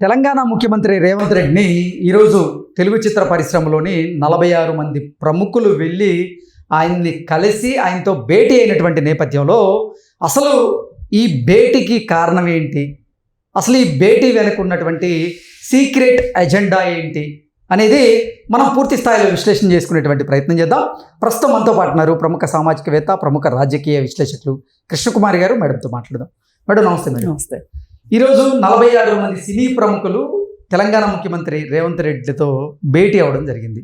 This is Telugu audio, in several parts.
తెలంగాణ ముఖ్యమంత్రి రేవంత్ రెడ్డిని ఈరోజు తెలుగు చిత్ర పరిశ్రమలోని నలభై ఆరు మంది ప్రముఖులు వెళ్ళి ఆయన్ని కలిసి ఆయనతో భేటీ అయినటువంటి నేపథ్యంలో అసలు ఈ భేటీకి కారణం ఏంటి? అసలు ఈ భేటీ వెనక ఉన్నటువంటి సీక్రెట్ ఎజెండా ఏంటి? అనేది మనం పూర్తి స్థాయిలో విశ్లేషణ చేసుకునేటువంటి ప్రయత్నం చేద్దాం. ప్రస్తుతం మనతో పాటున్నారు ప్రముఖ సామాజికవేత్త ప్రముఖ రాజకీయ విశ్లేషకులు కృష్ణకుమారి గారు. మేడంతో మాట్లాడదాం. మేడం నమస్తే మేడం. నమస్తే. ఈరోజు నలభై ఆరు మంది సినీ ప్రముఖులు తెలంగాణ ముఖ్యమంత్రి రేవంత్ రెడ్డితో భేటీ అవ్వడం జరిగింది.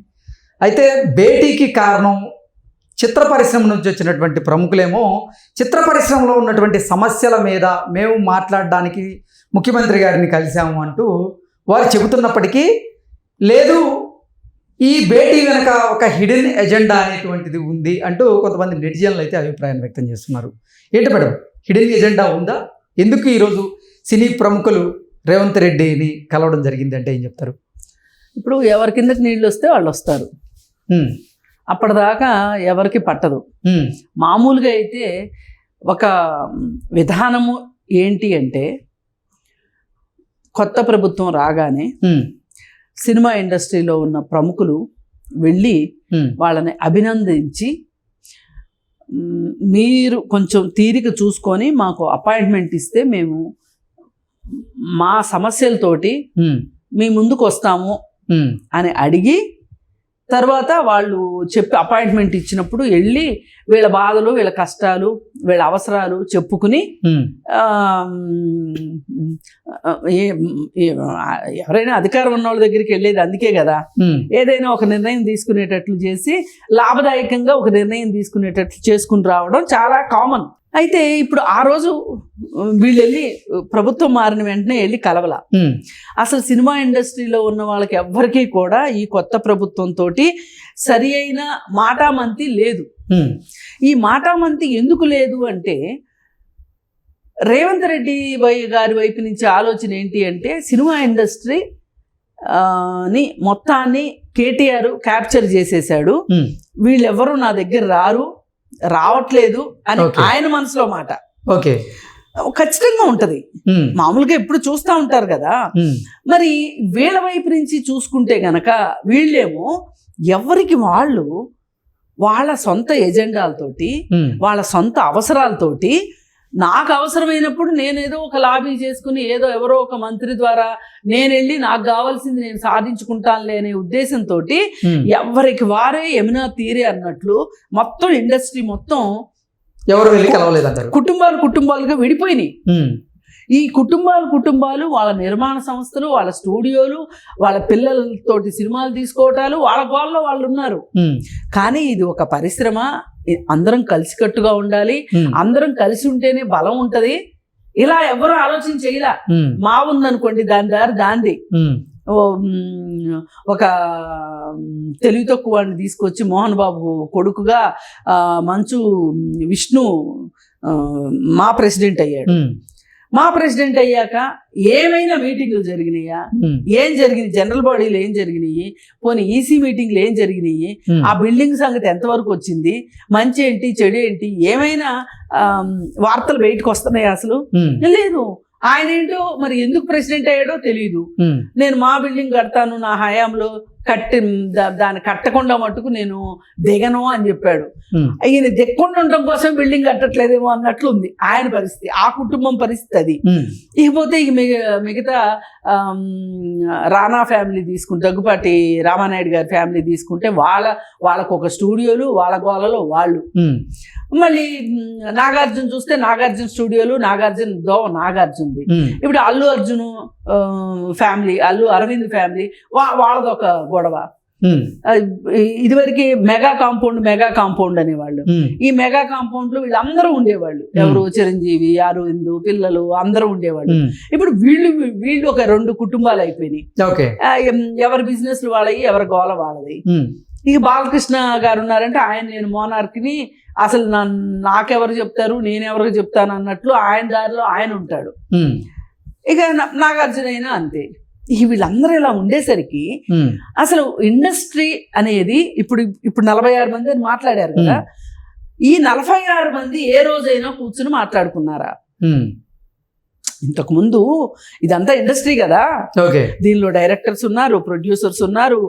అయితే భేటీకి కారణం చిత్ర పరిశ్రమ నుంచి వచ్చినటువంటి ప్రముఖులేమో చిత్ర పరిశ్రమలో ఉన్నటువంటి సమస్యల మీద మేము మాట్లాడడానికి ముఖ్యమంత్రి గారిని కలిసాము అంటూ వారు చెబుతున్నప్పటికీ లేదు ఈ భేటీ వెనక ఒక హిడెన్ ఎజెండా అనేటువంటిది ఉంది అంటూ కొంతమంది నెటిజన్లు అయితే అభిప్రాయం వ్యక్తం చేస్తున్నారు. ఏంటి మేడం? హిడెన్ ఎజెండా ఉందా? ఎందుకు ఈరోజు సినీ ప్రముఖులు రేవంత్ రెడ్డిని కలవడం జరిగింది అంటే ఏం చెప్తారు? ఇప్పుడు ఎవరి కిందకి నీళ్ళు వస్తే వాళ్ళు వస్తారు. అప్పటిదాకా ఎవరికి పట్టదు. మామూలుగా అయితే ఒక విధానము ఏంటి అంటే కొత్త ప్రభుత్వం రాగానే సినిమా ఇండస్ట్రీలో ఉన్న ప్రముఖులు వెళ్ళి వాళ్ళని అభినందించి మీరు కొంచెం తీరిక చూసుకొని మాకు అపాయింట్మెంట్ ఇస్తే మేము మా సమస్యలతోటి మీ ముందుకు వస్తాము అని అడిగి తర్వాత వాళ్ళు చెప్పి అపాయింట్మెంట్ ఇచ్చినప్పుడు వెళ్ళి వీళ్ళ బాధలు వీళ్ళ కష్టాలు వీళ్ళ అవసరాలు చెప్పుకుని ఎవరైనా అధికారం ఉన్న వాళ్ళ దగ్గరికి వెళ్ళేది అందుకే కదా. ఏదైనా ఒక నిర్ణయం తీసుకునేటట్లు చేసి లాభదాయకంగా ఒక నిర్ణయం తీసుకునేటట్లు చేసుకుని రావడం చాలా కామన్. అయితే ఇప్పుడు ఆ రోజు వీళ్ళు వెళ్ళి ప్రభుత్వం మారిన వెంటనే వెళ్ళి కలవల. అసలు సినిమా ఇండస్ట్రీలో ఉన్న వాళ్ళకి ఎవ్వరికీ కూడా ఈ కొత్త ప్రభుత్వంతో సరి అయిన మాటామంతి లేదు. ఈ మాటామంతి ఎందుకు లేదు అంటే రేవంత్ రెడ్డి వై గారి వైపు నుంచి ఆలోచన ఏంటి అంటే సినిమా ఇండస్ట్రీ ని మొత్తాన్ని కేటీఆర్ క్యాప్చర్ చేసేసాడు వీళ్ళెవ్వరూ నా దగ్గర రారు. రావట్లేదు అని. ఆయన మనసులో మాట. ఓకే. ఖచ్చితంగా ఉంటది. మామూలుగా ఎప్పుడు చూస్తూ ఉంటారు కదా. మరి వీళ్ళ వైపు నుంచి చూసుకుంటే గనక వీళ్ళేమో ఎవరికి వాళ్ళు వాళ్ళ సొంత ఎజెండాలతోటి వాళ్ళ సొంత అవసరాలతోటి నాకు అవసరమైనప్పుడు నేనేదో ఒక లాబీ చేసుకుని ఏదో ఎవరో ఒక మంత్రి ద్వారా నేను వెళ్ళి నాకు కావాల్సింది నేను సాధించుకుంటానులే అనే ఉద్దేశంతో. ఎవరికి వారే యమునా తీరే అన్నట్లు మొత్తం ఇండస్ట్రీ మొత్తం ఎవరు వెళ్ళి కలవలేదంటారు? కుటుంబాలు కుటుంబాలుగా విడిపోయినాయి. ఈ కుటుంబాలు కుటుంబాలు వాళ్ళ నిర్మాణ సంస్థలు వాళ్ళ స్టూడియోలు వాళ్ళ పిల్లలతోటి సినిమాలు తీసుకోవటాలు వాళ్ళ గోళ్ళలో వాళ్ళు ఉన్నారు. కానీ ఇది ఒక పరిశ్రమ. అందరం కలిసికట్టుగా ఉండాలి. అందరం కలిసి ఉంటేనే బలం ఉంటది. ఇలా ఎవరు ఆలోచన చేయలా. మా ఉందనుకోండి దాని దారి దాంది. ఒక తెలివి తక్కువ వాడిని తీసుకొచ్చి మోహన్ బాబు కొడుకుగా మంచు విష్ణు మా ప్రెసిడెంట్ అయ్యాడు. మా ప్రెసిడెంట్ అయ్యాక ఏమైనా మీటింగులు జరిగినాయా? ఏం జరిగింది? జనరల్ బాడీలో ఏం జరిగినాయి? పోనీ ఈసీ మీటింగ్లు ఏం జరిగినాయి? ఆ బిల్డింగ్ సంగతి ఎంతవరకు వచ్చింది? మంచి ఏంటి? చెడు ఏంటి? ఏమైనా వార్తలు బయటకు వస్తున్నాయి అసలు? లేదు. ఆయన ఏంటో మరి ఎందుకు ప్రెసిడెంట్ అయ్యాడో తెలియదు నేను మా బిల్డింగ్ కడతాను నా హయాంలో కట్టి దాన్ని కట్టకుండా మట్టుకు నేను దిగను అని చెప్పాడు. ఈయన దిక్కుండా ఉండడం కోసం బిల్డింగ్ కట్టట్లేదేమో అన్నట్లుంది ఆయన పరిస్థితి ఆ కుటుంబం పరిస్థితి అది. ఇకపోతే ఇక మిగ- మిగతా రానా ఫ్యామిలీ తీసుకుంటే దగ్గుపాటి రామానాయుడు గారి ఫ్యామిలీ తీసుకుంటే వాళ్ళ వాళ్ళకు ఒక స్టూడియోలు వాళ్ళ గోలలో వాళ్ళు. మళ్ళీ నాగార్జున చూస్తే నాగార్జున స్టూడియోలు నాగార్జున దో నాగార్జునది. ఇప్పుడు అల్లు అర్జున్ ఫ్యామిలీ అల్లు అరవింద్ ఫ్యామిలీ వా వాళ్ళదొక గొడవ. ఇదివరకు మెగా కాంపౌండ్ మెగా కాంపౌండ్ అనేవాళ్ళు. ఈ మెగా కాంపౌండ్లో వీళ్ళందరూ ఉండేవాళ్ళు. ఎవరు చిరంజీవి అరవింద్ పిల్లలు అందరూ ఉండేవాళ్ళు. ఇప్పుడు వీళ్ళు వీళ్ళు ఒక రెండు కుటుంబాలు అయిపోయినాయి. ఎవరి బిజినెస్లు వాళ్ళవి ఎవరి గోల వాళ్ళది. ఇక బాలకృష్ణ గారు ఉన్నారంటే ఆయన నేను మోనార్క్ని అసలు నాకెవరు చెప్తారు నేనెవరికి చెప్తాను అన్నట్లు ఆయన దారిలో ఆయన ఉంటాడు. ఇక నాగార్జున అయినా అంతే. వీళ్ళందరూ ఇలా ఉండేసరికి అసలు ఇండస్ట్రీ అనేది ఇప్పుడు ఇప్పుడు నలభై ఆరు మంది అని మాట్లాడారు కదా. ఈ నలభై ఆరు మంది ఏ రోజైనా కూర్చుని మాట్లాడుకున్నారా? ఇంతకు ముందు ఇదంతా ఇండస్ట్రీ కదా. ఓకే. దీనిలో డైరెక్టర్స్ ఉన్నారు ప్రొడ్యూసర్స్ ఉన్నారు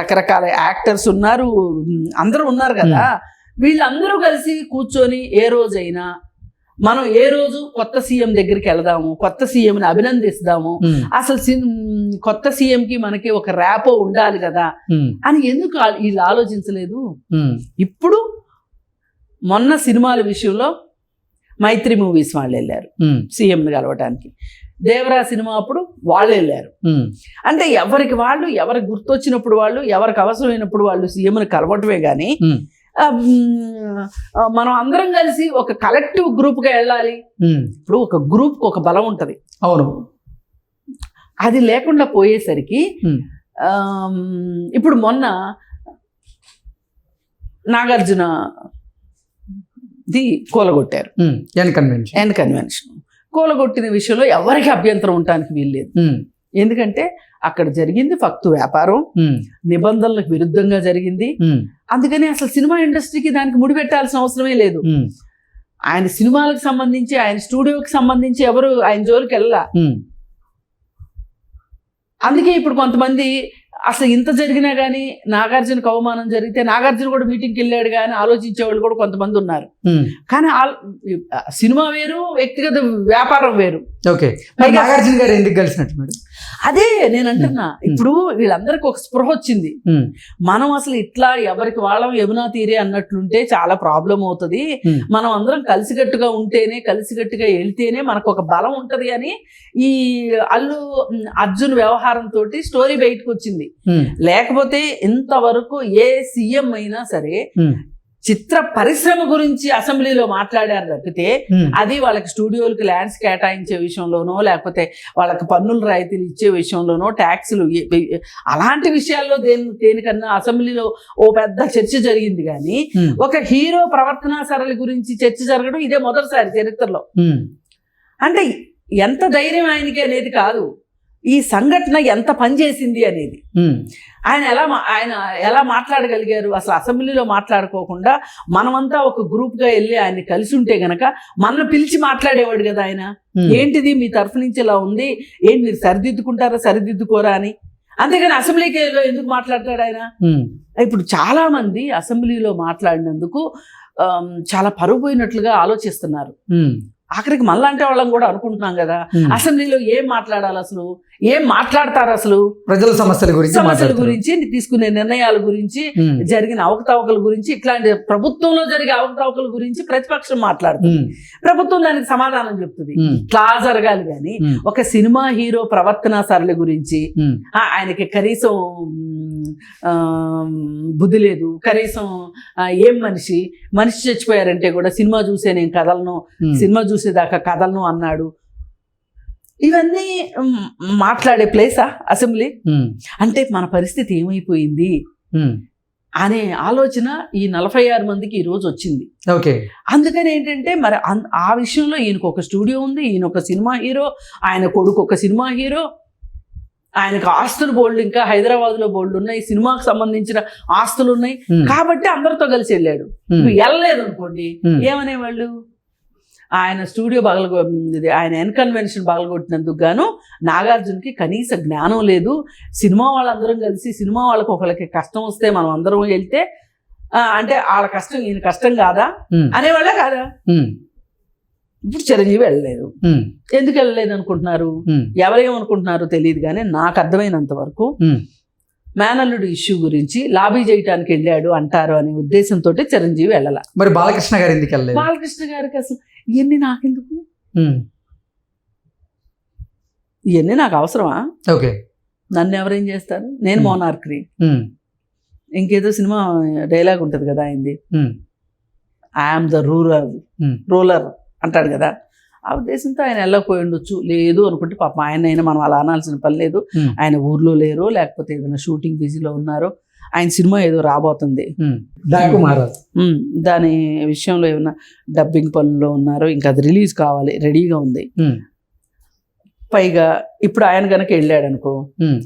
రకరకాల యాక్టర్స్ ఉన్నారు అందరూ ఉన్నారు కదా. వీళ్ళందరూ కలిసి కూర్చొని ఏ రోజైనా మనం ఏ రోజు కొత్త సీఎం దగ్గరికి వెళదాము కొత్త సీఎంని అభినందిస్తాము అసలు కొత్త సీఎంకి మనకి ఒక ర్యాపో ఉండాలి కదా అని ఎందుకు వీళ్ళు ఆలోచించలేదు? ఇప్పుడు మొన్న సినిమాల విషయంలో మైత్రి మూవీస్ వాళ్ళు వెళ్ళారు సీఎంని కలవటానికి. దేవరా సినిమా అప్పుడు వాళ్ళు వెళ్ళారు. అంటే ఎవరికి వాళ్ళు ఎవరికి గుర్తొచ్చినప్పుడు వాళ్ళు ఎవరికి అవసరమైనప్పుడు వాళ్ళు సీఎంని కలవటమే కానీ మనం అందరం కలిసి ఒక కలెక్టివ్ గ్రూప్గా వెళ్ళాలి. ఇప్పుడు ఒక గ్రూప్కి ఒక బలం ఉంటుంది. అవును. అది లేకుండా పోయేసరికి ఇప్పుడు మొన్న నాగార్జున ది కూలగొట్టారు. N Convention. N Convention. కూలగొట్టిన విషయంలో ఎవరికి అభ్యంతరం ఉండటానికి వీల్లేదు. ఎందుకంటే అక్కడ జరిగింది ఫక్తు వ్యాపారం. నిబంధనలకు విరుద్ధంగా జరిగింది. అందుకని అసలు సినిమా ఇండస్ట్రీకి దానికి ముడిపెట్టాల్సిన అవసరమే లేదు. ఆయన సినిమాలకు సంబంధించి ఆయన స్టూడియోకి సంబంధించి ఎవరు ఆయన జోలికి వెళ్ళా అందుకే ఇప్పుడు కొంతమంది అసలు ఇంత జరిగినా కానీ నాగార్జునకు అవమానం జరిగితే నాగార్జున కూడా మీటింగ్కి వెళ్ళాడు కానీ ఆలోచించే వాళ్ళు కూడా కొంతమంది ఉన్నారు. కానీ సినిమా వేరు వ్యక్తిగత వ్యాపారం వేరు. ఓకే. మరి నాగార్జున గారు ఎందుకు కలిసినట్టు మేడం? అదే నేను అంటున్నా ఇప్పుడు వీళ్ళందరికీ ఒక స్పృహ వచ్చింది. మనం అసలు ఇట్లా ఎవరికి వాళ్ళం యమునా తీరే అన్నట్లుంటే చాలా ప్రాబ్లం అవుతుంది. మనం అందరం కలిసికట్టుగా ఉంటేనే కలిసికట్టుగా వెళ్తేనే మనకు ఒక బలం ఉంటది అని ఈ అల్లు అర్జున్ వ్యవహారం తోటి స్టోరీ బయటకు వచ్చింది. లేకపోతే ఇంతవరకు ఏ సీఎం అయినా సరే చిత్ర పరిశ్రమ గురించి అసెంబ్లీలో మాట్లాడారు తప్పితే అది వాళ్ళకి స్టూడియోలకు ల్యాండ్స్ కేటాయించే విషయంలోనో లేకపోతే వాళ్ళకి పన్నుల రాయితీలు ఇచ్చే విషయంలోనో ట్యాక్సులు అలాంటి విషయాల్లో దేని దేనికన్నా అసెంబ్లీలో ఓ పెద్ద చర్చ జరిగింది కానీ ఒక హీరో ప్రవర్తనా సరళి గురించి చర్చ జరగడం ఇదే మొదటిసారి చరిత్రలో. అంటే ఎంత ధైర్యం ఆయనకి అనేది కాదు. ఈ సంఘటన ఎంత పనిచేసింది అనేది. ఆయన ఎలా ఆయన ఎలా మాట్లాడగలిగారు? అసలు అసెంబ్లీలో మాట్లాడుకోకుండా మనమంతా ఒక గ్రూప్గా వెళ్ళి ఆయన కలిసి ఉంటే గనక మనల్ని పిలిచి మాట్లాడేవాడు కదా ఆయన. ఏంటిది? మీ తరఫు నుంచి ఇలా ఉంది. ఏంటి మీరు సరిదిద్దుకుంటారా సరిదిద్దుకోరా అని. అంతేగాని అసెంబ్లీకి ఎందుకు మాట్లాడతాడు ఆయన? ఇప్పుడు చాలా మంది అసెంబ్లీలో మాట్లాడినందుకు చాలా పరుగు పోయినట్లుగా ఆలోచిస్తున్నారు ఆఖరికి మళ్ళంటే వాళ్ళం కూడా అనుకుంటున్నాం కదా. అసెంబ్లీలో ఏం మాట్లాడాలి అసలు? ఏం మాట్లాడతారు అసలు? ప్రజల సమస్యల గురించి సమస్యల. గురించి తీసుకునే నిర్ణయాల గురించి జరిగిన అవకతవకల గురించి ఇట్లాంటి ప్రభుత్వంలో జరిగే అవకతవకల గురించి ప్రతిపక్షం మాట్లాడుతుంది. ప్రభుత్వం దానికి సమాధానం చెప్తుంది. ఇట్లా జరగాలి కానీ ఒక సినిమా హీరో ప్రవర్తన సరళి గురించి ఆయనకి కనీసం బుద్ధి లేదు. కనీసం ఏం మనిషి? మనిషి చచ్చిపోయారంటే కూడా సినిమా చూసే నేను కదలను. ఉమ్, సినిమా చూసేదాకా కదలను అన్నాడు. ఇవన్నీ మాట్లాడే ప్లేసా అసెంబ్లీ? అంటే మన పరిస్థితి ఏమైపోయింది? అనే ఆలోచన ఈ నలభై ఆరు మందికి ఈ రోజు వచ్చింది. ఓకే. అందుకని ఏంటంటే మరి ఆ విషయంలో ఈయనకు ఒక స్టూడియో ఉంది ఈయన ఒక సినిమా హీరో ఆయన కొడుకు ఒక సినిమా హీరో ఆయనకు ఆస్తులు బోల్డ్ ఇంకా హైదరాబాద్లో బోల్డ్ ఉన్నాయి సినిమాకు సంబంధించిన ఆస్తులు ఉన్నాయి. కాబట్టి అందరితో కలిసి వెళ్ళాడు. వెళ్ళలేదు అనుకోండి ఏమనేవాళ్ళు? ఆయన స్టూడియో పగలగొ ఇది ఆయన ఎన్ కన్వెన్షన్ పగలగొట్టినందుకు గాను నాగార్జునకి కనీస జ్ఞానం లేదు. సినిమా వాళ్ళందరం కలిసి సినిమా వాళ్ళకి ఒకళ్ళకి కష్టం వస్తే మనం అందరం వెళ్తే అంటే వాళ్ళ కష్టం ఈయన కష్టం కాదా? అనేవాళ్ళే కాదా? ఇప్పుడు చిరంజీవి వెళ్ళలేదు. ఎందుకు వెళ్ళలేదు అనుకుంటున్నారు? ఎవరేమనుకుంటున్నారో తెలియదు కానీ నాకు అర్థమైనంత వరకు మేనల్లుడు ఇష్యూ గురించి లాబీ చేయటానికి వెళ్ళాడు అంటారు అనే ఉద్దేశంతో చిరంజీవి వెళ్ళాల. మరి బాలకృష్ణ గారు ఎందుకు వెళ్ళలేదు? బాలకృష్ణ గారికి అసలు ఇవన్నీ నాకెందుకు? ఇవన్నీ నాకు అవసరమా? ఓకే. నన్ను ఎవరేం చేస్తారు? నేను ఉమ్, ఇంకేదో సినిమా డైలాగ్ ఉంటుంది కదా ఆయనది. I am the ruler Hmm. Ruler అంటాడు కదా. ఆ ఉద్దేశంతో ఆయన వెళ్ళకపోయి ఉండొచ్చు. లేదు అనుకుంటే పాప ఆయన అయినా మనం అలా అనాల్సిన పని లేదు. ఆయన ఊర్లో లేరో లేకపోతే ఏదైనా షూటింగ్ బిజీలో ఉన్నారో ఆయన సినిమా ఏదో రాబోతుంది. దాని విషయంలో ఏమైనా డబ్బింగ్ పనుల్లో ఉన్నారో ఇంకా అది రిలీజ్ కావాలి రెడీగా ఉంది. పైగా ఇప్పుడు ఆయన కనుక వెళ్ళాడు అనుకో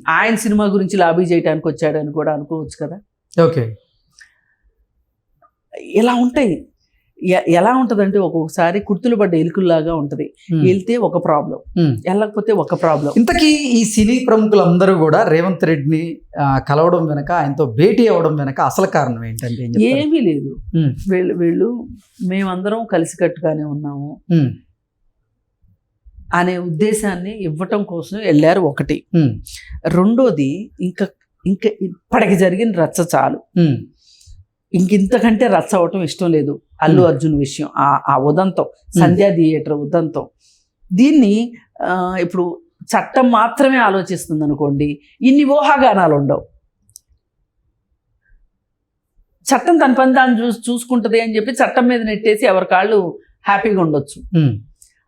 ఆయన సినిమా గురించి లాబీ చేయడానికి వచ్చాడని కూడా అనుకోవచ్చు కదా. ఓకే. ఇలా ఉంటాయి. ఎలా ఉంటదంటే ఒక్కొక్కసారి కుర్తులు పడ్డ ఎలుకల్లాగా ఉంటది. వెళ్తే ఒక ప్రాబ్లం. వెళ్ళకపోతే ఒక ప్రాబ్లం. ఇంతకీ ఈ సినీ ప్రముఖులందరూ కూడా రేవంత్ రెడ్డిని కలవడం వెనక ఆయనతో భేటీ అవ్వడం వెనక అసలు కారణం ఏంటంటే? ఏమీ లేదు. వీళ్ళు వీళ్ళు మేమందరం కలిసికట్టుగానే ఉన్నాము అనే ఉద్దేశాన్ని ఇవ్వటం కోసం వెళ్ళారు ఒకటి. రెండోది ఇంకా ఇంకా ఇప్పటికి జరిగిన రచ్చ చాలు. ఉమ్, ఇంక ఇంతకంటే రచ్చ అవటం ఇష్టం లేదు అల్లు Hmm. అర్జున్ విషయం ఆ ఆ ఉదంతం సంధ్యా థియేటర్ ఉదంతం. దీన్ని ఇప్పుడు చట్టం మాత్రమే ఆలోచిస్తుంది అనుకోండి ఇన్ని ఊహాగానాలు ఉండవు చట్టం తన పని దాన్ని చూసి చూసుకుంటుంది అని చెప్పి చట్టం మీద నెట్టేసి ఎవరి కాళ్ళు హ్యాపీగా ఉండొచ్చు. ఉమ్,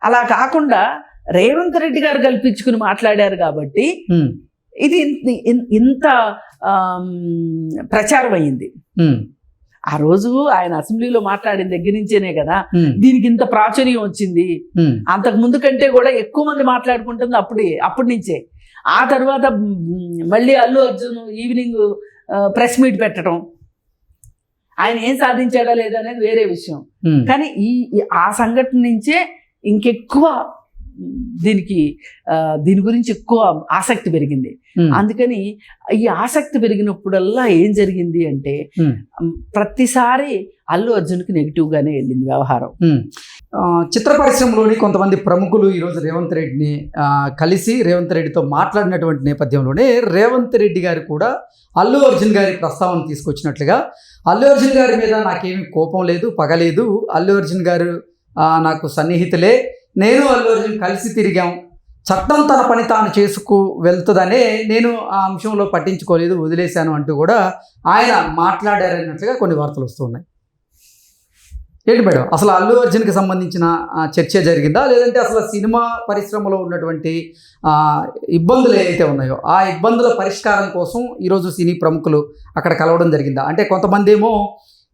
అలా కాకుండా రేవంత్ రెడ్డి గారు కల్పించుకుని మాట్లాడారు కాబట్టి ఇది ఇంత ప్రచారం అయింది ఆ రోజు ఆయన అసెంబ్లీలో మాట్లాడిన దగ్గర నుంచేనే కదా దీనికి ఇంత ప్రాచుర్యం వచ్చింది. అంతకు ముందు కంటే కూడా ఎక్కువ మంది మాట్లాడుకుంటుంది అప్పుడే అప్పటి నుంచే. ఆ తర్వాత మళ్ళీ Allu Arjun evening press meet పెట్టడం. ఆయన ఏం సాధించాడా లేదా అనేది వేరే విషయం. కానీ ఈ ఆ సంఘటన నుంచే ఇంకెక్కువ దీనికి దీని గురించి ఎక్కువ ఆసక్తి పెరిగింది. అందుకని ఈ ఆసక్తి పెరిగినప్పుడల్లా ఏం జరిగింది అంటే ప్రతిసారి అల్లు అర్జున్కి నెగిటివ్గానే వెళ్ళింది వ్యవహారం. చిత్ర పరిశ్రమలోని కొంతమంది ప్రముఖులు ఈరోజు రేవంత్ రెడ్డిని కలిసి రేవంత్ రెడ్డితో మాట్లాడినటువంటి నేపథ్యంలోనే రేవంత్ రెడ్డి గారు కూడా అల్లు అర్జున్ గారి ప్రస్తావన తీసుకొచ్చినట్లుగా అల్లు అర్జున్ గారి మీద నాకేమీ కోపం లేదు పగలేదు అల్లు అర్జున్ గారు నాకు సన్నిహితులే. నేను అల్లు అర్జున్ కలిసి తిరిగాం. చట్టం తన పని తాను చేసుకు వెళ్తుందనే నేను ఆ అంశంలో పట్టించుకోలేదు వదిలేశాను అంటూ కూడా ఆయన మాట్లాడారన్నట్లుగా కొన్ని వార్తలు వస్తున్నాయి. ఏంటి మేడం? అసలు అల్లు అర్జున్కి సంబంధించిన చర్చ జరిగిందా? లేదంటే అసలు సినిమా పరిశ్రమలో ఉన్నటువంటి ఇబ్బందులు ఏవైతే ఉన్నాయో ఆ ఇబ్బందుల పరిష్కారం కోసం ఈరోజు సినీ ప్రముఖులు అక్కడ కలవడం జరిగిందా? అంటే కొంతమంది ఏమో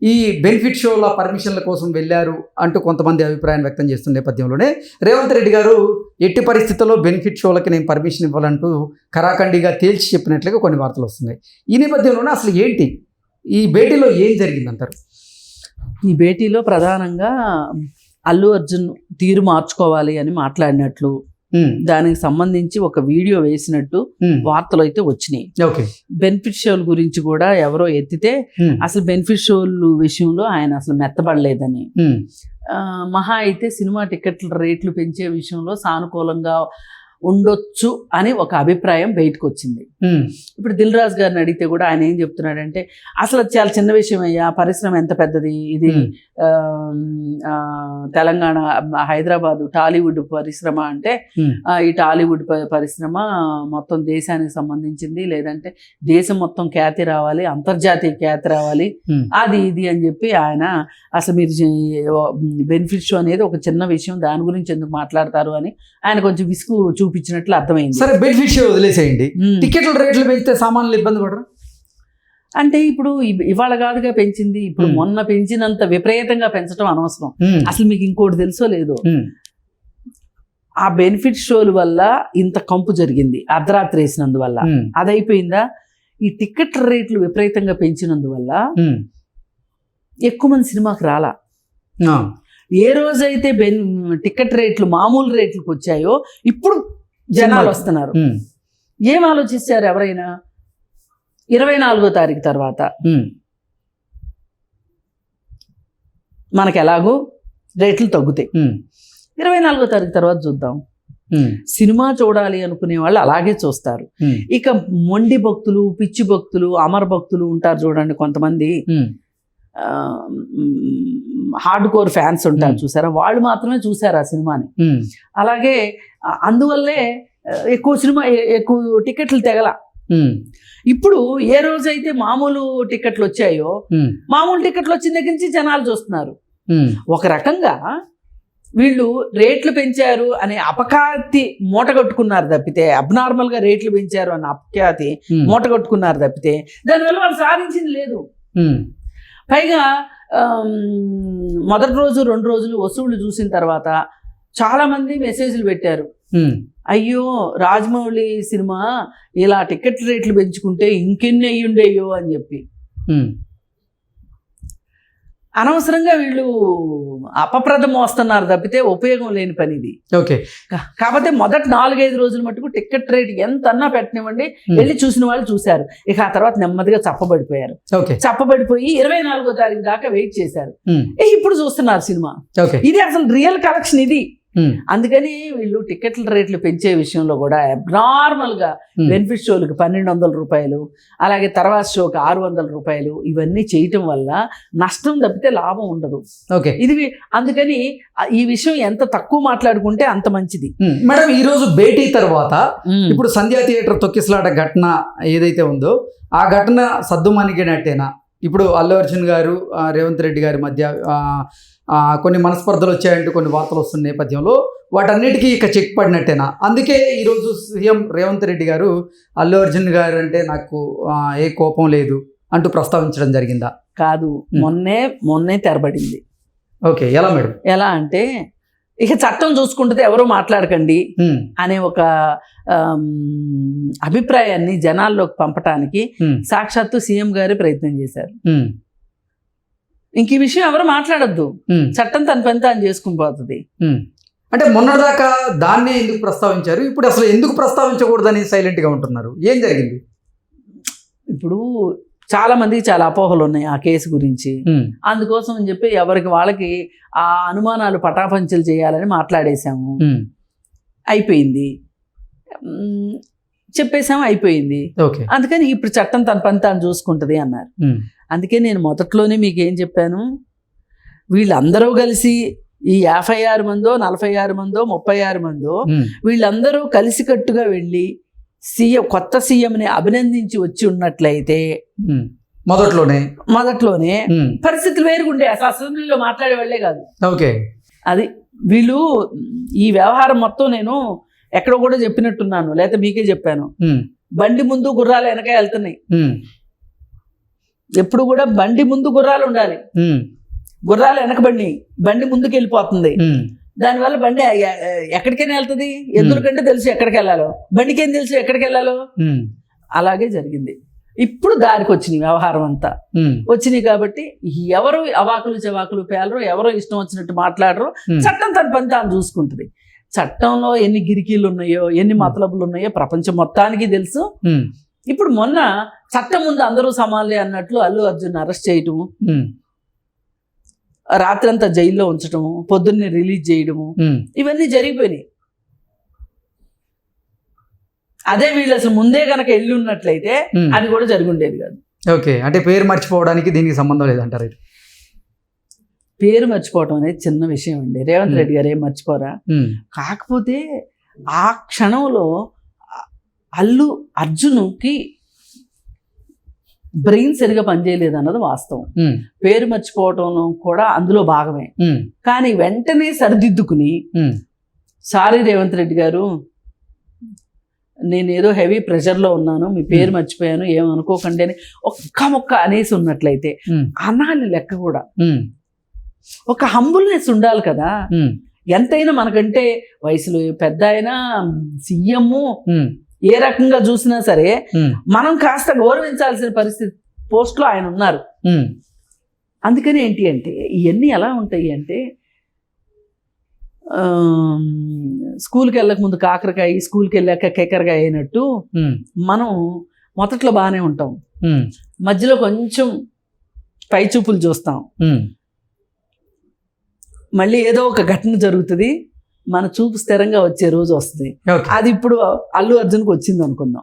ఈ బెనిఫిట్ షోల పర్మిషన్ల కోసం వెళ్ళారు అంటూ కొంతమంది అభిప్రాయం వ్యక్తం చేస్తున్న నేపథ్యంలోనే రేవంత్ రెడ్డి గారు ఎట్టి పరిస్థితుల్లో బెనిఫిట్ షోలకి నేను పర్మిషన్ ఇవ్వాలంటూ కరాఖండిగా తేల్చి చెప్పినట్లుగా కొన్ని వార్తలు వస్తున్నాయి. ఈ నేపథ్యంలోనే అసలు ఏంటి? ఈ భేటీలో ఏం జరిగిందంటారు? ఈ భేటీలో ప్రధానంగా అల్లు అర్జున్ తీరు మార్చుకోవాలి అని మాట్లాడినట్లు దానికి సంబంధించి ఒక వీడియో వేసినట్టు ఉమ్, వార్తలు అయితే వచ్చినాయి. బెనిఫిట్ షోల గురించి కూడా ఎవరో ఎత్తితే ఉమ్, అసలు బెనిఫిట్ షోలు విషయంలో ఆయన అసలు మెత్తబడలేదని. మహా అయితే సినిమా టికెట్ల రేట్లు పెంచే విషయంలో సానుకూలంగా ఉండొచ్చు అని ఒక అభిప్రాయం బయటకు వచ్చింది ఇప్పుడు దిల్ రాజు గారిని అడిగితే కూడా ఆయన ఏం చెప్తున్నాడంటే అసలు చాలా చిన్న విషయం అయ్యా పరిశ్రమ ఎంత పెద్దది? ఇది తెలంగాణ హైదరాబాద్ టాలీవుడ్ పరిశ్రమ అంటే ఈ టాలీవుడ్ పరిశ్రమ మొత్తం దేశానికి సంబంధించింది. లేదంటే దేశం మొత్తం ఖ్యాతి రావాలి అంతర్జాతీయ ఖ్యాతి రావాలి. అది ఇది అని చెప్పి ఆయన అసలు మీరు బెనిఫిట్ షో అనేది ఒక చిన్న విషయం దాని గురించి ఎందుకు మాట్లాడతారు అని ఆయన కొంచెం విసుగు చూపించినట్లు అర్థమైంది. సరే బెనిఫిట్ షో వదిలేసేయండి. టికెట్ల రేట్లు పెంచితే సామాన్యులు ఇబ్బంది పడరు? అంటే ఇప్పుడు ఇవాళ కాదుగా పెంచింది ఇప్పుడు. మొన్న పెంచినంత విపరీతంగా పెంచడం అనవసరం. అసలు మీకు ఇంకోటి తెలుసో లేదో? ఆ బెనిఫిట్ షోల వల్ల ఇంత కంపు జరిగింది అర్ధరాత్రి వేసినందువల్ల. ఉమ్, అది అయిపోయిందా ఈ టికెట్ రేట్లు విపరీతంగా పెంచినందువల్ల ఎక్కువ మంది సినిమాకి రాలా. ఏ రోజైతే బెన్ టికెట్ రేట్లు మామూలు రేట్లకు వచ్చాయో ఇప్పుడు జనాలు. వస్తున్నారు. ఏం ఆలోచిస్తారు ఎవరైనా? ఇరవై నాలుగో తారీఖు తర్వాత. మనకి ఎలాగో రేట్లు తగ్గుతాయి. ఇరవై నాలుగో తారీఖు తర్వాత చూద్దాం. సినిమా చూడాలి అనుకునే వాళ్ళు అలాగే చూస్తారు. ఇక మొండి భక్తులు పిచ్చి భక్తులు అమర భక్తులు ఉంటారు చూడండి కొంతమంది. హార్డ్ కోర్ ఫ్యాన్స్ ఉంటారు. చూసారా? వాళ్ళు మాత్రమే చూసారు ఆ సినిమాని. అలాగే అందువల్లే ఎక్కువ సినిమా ఎక్కువ టికెట్లు తెగల. ఇప్పుడు ఏ రోజైతే మామూలు టికెట్లు వచ్చాయో మామూలు టికెట్లు వచ్చిన దగ్గర నుంచి జనాలు చూస్తున్నారు. ఒక రకంగా వీళ్ళు రేట్లు పెంచారు అనే అపఖ్యాతి మూట కట్టుకున్నారు తప్పితే అబ్నార్మల్గా రేట్లు పెంచారు అనే అపఖ్యాతి మూట కట్టుకున్నారు తప్పితే దానివల్ల వాళ్ళు సాధించింది లేదు. పైగా మొదటి రోజు రెండు రోజులు వసూళ్ళు చూసిన తర్వాత చాలా మంది మెసేజ్లు పెట్టారు. అయ్యో రాజమౌళి సినిమా ఇలా టికెట్ రేట్లు పెంచుకుంటే ఇంకెన్ని అయ్యుండేయో అని చెప్పి. అనవసరంగా వీళ్ళు అపప్రదం మోస్తున్నారు తప్పితే ఉపయోగం లేని పని ఇది ఓకే కాకపోతే మొదటి నాలుగైదు రోజుల మటుకు టికెట్ రేట్ ఎంత అన్నా పెట్టనివ్వండి. వెళ్ళి చూసిన వాళ్ళు చూశారు. ఇక ఆ తర్వాత నెమ్మదిగా చప్పబడిపోయారు. ఓకే. చప్పబడిపోయి ఇరవై నాలుగో తారీఖు దాకా వెయిట్ చేశారు. ఇప్పుడు చూస్తున్నారు సినిమా. ఇది అసలు రియల్ కలెక్షన్ ఇది. అందుకని వీళ్ళు టికెట్ల రేట్లు పెంచే విషయంలో కూడా అబ్నార్మల్గా ఉమ్, బెనిఫిట్ షోలకు పన్నెండు వందల రూపాయలు అలాగే తర్వాత షోకి ఆరు వందల రూపాయలు ఇవన్నీ చేయటం వల్ల నష్టం తప్పితే లాభం ఉండదు. ఓకే. ఇది అందుకని ఈ విషయం ఎంత తక్కువ మాట్లాడుకుంటే అంత మంచిది. మేడం ఈ రోజు భేటీ తర్వాత ఇప్పుడు సంధ్యా థియేటర్ తొక్కిసలాట ఘటన ఏదైతే ఉందో ఆ ఘటన సద్దుమణిగినట్టేనా ఇప్పుడు అల్లు అర్జున్ గారు ఆ, రేవంత్ రెడ్డి గారి మధ్య కొన్ని మనస్పర్ధలు వచ్చాయంటూ కొన్ని వార్తలు వస్తున్న నేపథ్యంలో వాటన్నిటికీ ఇక చెక్ పడినట్టేనా? అందుకే ఈరోజు సీఎం రేవంత్ రెడ్డి గారు అల్లు అర్జున్ గారు అంటే నాకు ఏ కోపం లేదు అంటూ ప్రస్తావించడం జరిగిందా? కాదు మొన్నే మొన్నే తెరబడింది. ఓకే ఎలా మేడం? ఎలా అంటే ఇక చట్టం చూసుకుంటే ఎవరు మాట్లాడకండి అనే ఒక అభిప్రాయాన్ని జనాల్లోకి పంపటానికి సాక్షాత్తు సీఎం గారే ప్రయత్నం చేశారు. ఇంక ఈ విషయం ఎవరు మాట్లాడద్దు. చట్టం తన పని తాను చేసుకుని పోతుంది. అంటే మొన్నటిదాకా దాన్నే ఎందుకు ప్రస్తావించారు? ఇప్పుడు అసలు ఎందుకు ప్రస్తావించకూడదని సైలెంట్గా ఉంటున్నారు? ఏం జరిగింది? ఇప్పుడు చాలా మందికి చాలా అపోహలు ఉన్నాయి ఆ కేసు గురించి. అందుకోసం అని చెప్పి ఎవరికి వాళ్ళకి ఆ అనుమానాలు పటాపంచలు చేయాలని మాట్లాడేశాము. అయిపోయింది. మ్, చెప్పేశాము అయిపోయింది. ఓకే. అందుకని ఇప్పుడు చట్టం తన పని తాను చూసుకుంటుంది అన్నారు. అందుకే నేను మొదట్లోనే మీకు ఏం చెప్పాను? వీళ్ళందరూ కలిసి ఈ యాభై ఆరు మందో నలభై ఆరు మందో ముప్పై ఆరు మందో వీళ్ళందరూ కలిసికట్టుగా వెళ్ళి సీఎం కొత్త సీఎంని అభినందించి వచ్చి ఉన్నట్లయితే. మొదట్లోనే? మొదట్లోనే పరిస్థితులు వేరుగుండే అసలు అసెంబ్లీలో మాట్లాడే వాళ్ళే కాదు. ఓకే. అది వీళ్ళు ఈ వ్యవహారం మొత్తం నేను ఎక్కడో కూడా చెప్పినట్టున్నాను. లేకపోతే మీకే చెప్పాను. బండి ముందు గుర్రాలు వెనక వెళ్తున్నాయి. ఎప్పుడు కూడా బండి ముందు గుర్రాలు ఉండాలి. గుర్రాలు వెనక బండి ముందుకు వెళ్ళిపోతుంది. దానివల్ల బండి ఎక్కడికైనా వెళ్తుంది? ఎందుకంటే తెలుసు ఎక్కడికి వెళ్ళాలో బండికి ఏం తెలుసు ఎక్కడికి వెళ్ళాలో అలాగే జరిగింది. ఇప్పుడు దారికి వచ్చినాయి వ్యవహారం అంతా. వచ్చినాయి కాబట్టి ఎవరు అవాకులు చెవాకులు పేలరు ఎవరో ఇష్టం వచ్చినట్టు మాట్లాడరు. చట్టం తన పని తాను చూసుకుంటుంది. చట్టంలో ఎన్ని గిరికీలు ఉన్నాయో ఎన్ని మతలబులు ఉన్నాయో ప్రపంచం మొత్తానికి తెలుసు. ఇప్పుడు మొన్న చట్టం ముందు అందరూ సమానలే అన్నట్లు అల్లు అర్జున్ అరెస్ట్ చేయటము రాత్రంతా జైల్లో ఉంచటము పొద్దున్నే రిలీజ్ చేయడము ఇవన్నీ జరిగిపోయినాయి. అదే వీళ్ళు అసలు ముందే గనక వెళ్ళి ఉన్నట్లయితే. అది కూడా జరిగి ఉండేది కాదు. ఓకే అంటే పేరు మర్చిపోవడానికి దీనికి సంబంధం లేదంటారు. పేరు మర్చిపోవటం అనేది చిన్న విషయం అండి. రేవంత్. రెడ్డి గారు ఏం మర్చిపోరా? కాకపోతే ఆ క్షణంలో అల్లు అర్జునుకి బ్రెయిన్ సరిగా పనిచేయలేదు అన్నది వాస్తవం. పేరు మర్చిపోవటం కూడా అందులో భాగమే. కానీ వెంటనే సరిదిద్దుకుని సారీ రేవంత్ రెడ్డి గారు నేను ఏదో హెవీ ప్రెషర్లో ఉన్నాను మీ పేరు మర్చిపోయాను ఏమనుకోకండి అని ఒక్క మొక్క అనేసి ఉన్నట్లయితే అనాలి లెక్క కూడా. ఒక హంబుల్నెస్ ఉండాలి కదా. ఎంతైనా మనకంటే వయసులో పెద్ద అయినా సీఎం ఏ రకంగా చూసినా సరే మనం కాస్త గౌరవించాల్సిన పరిస్థితి పోస్ట్లో ఆయన ఉన్నారు. అందుకని ఏంటి అంటే ఇవన్నీ ఎలా ఉంటాయి అంటే స్కూల్కి వెళ్ళక ముందు కాకరకాయ స్కూల్కి వెళ్ళాక కేకరకాయ అయినట్టు మనం మొదట్లో బాగానే ఉంటాం. మధ్యలో కొంచెం పై చూపులు చూస్తాం. మళ్ళీ ఏదో ఒక ఘటన జరుగుతుంది. మన చూపు స్థిరంగా వచ్చే రోజు వస్తుంది. అది ఇప్పుడు అల్లు అర్జున్కి వచ్చింది అనుకుందాం